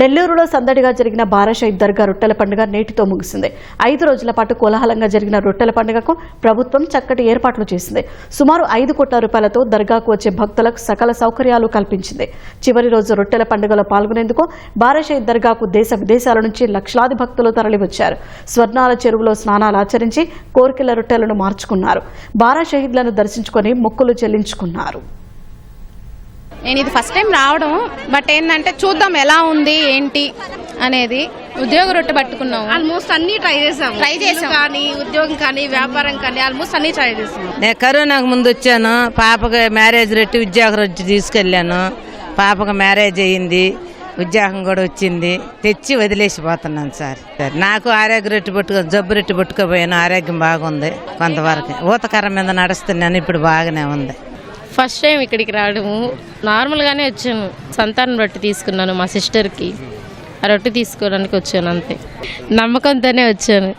నెల్లూరులో సందడిగా జరిగిన బారాషాయి దర్గా రొట్టెల పండుగ నేటితో ముగిసింది. ఐదు రోజుల పాటు కోలాహలంగా జరిగిన రొట్టెల పండుగకు ప్రభుత్వం చక్కటి ఏర్పాట్లు చేసింది. సుమారు ఐదు కోట్ల రూపాయలతో దర్గాకు వచ్చే భక్తులకు సకల సౌకర్యాలు కల్పించింది. చివరి రోజు రొట్టెల పండుగలో పాల్గొనేందుకు బారాషాయి దర్గాకు దేశ విదేశాల నుంచి లక్షలాది భక్తులు తరలివచ్చారు. స్వర్ణాల చెరువులో స్నానాలు ఆచరించి కోరికల రొట్టెలను మార్చుకున్నారు. బారా షహీద్లను దర్శించుకొని మొక్కులు చెల్లించుకున్నారు. నేను ఇది ఫస్ట్ టైం రావడం బట్ ఏంటంటే చూద్దాం ఎలా ఉంది ఏంటి అనేది ఉద్యోగ రొట్టె పట్టుకున్నాము. ఆల్మోస్ట్ అన్ని ట్రై చేసాం Try చేసాం. కానీ ఉద్యోగం కానీ వ్యాపారం కానీ ఆల్మోస్ట్ అన్ని ట్రై చేసాం నేను కరోనాకు ముందు వచ్చాను పాపకి మ్యారేజ్ రెట్టి ఉద్యోగం వచ్చి తీసుకెళ్ళాను. పాపకు మ్యారేజ్ అయ్యింది ఉద్యోగం కూడా వచ్చింది. తెచ్చి వదిలేసిపోతున్నాను సార్. సార్ నాకు ఆరోగ్య రెట్టి పట్టుకో జబ్బు రెట్టి పట్టుకోపోయాను ఆరోగ్యం బాగుంది కొంతవరకు. ఊతకర్ర మీద నడుస్తున్నాను ఇప్పుడు బాగానే ఉంది. ఫస్ట్ టైం ఇక్కడికి రావడము. నార్మల్గానే వచ్చాను. సంతానం రొట్టె తీసుకున్నాను మా సిస్టర్కి. ఆ రొట్టె తీసుకోవడానికి వచ్చాను అంతే. నమ్మకంతోనే వచ్చాను.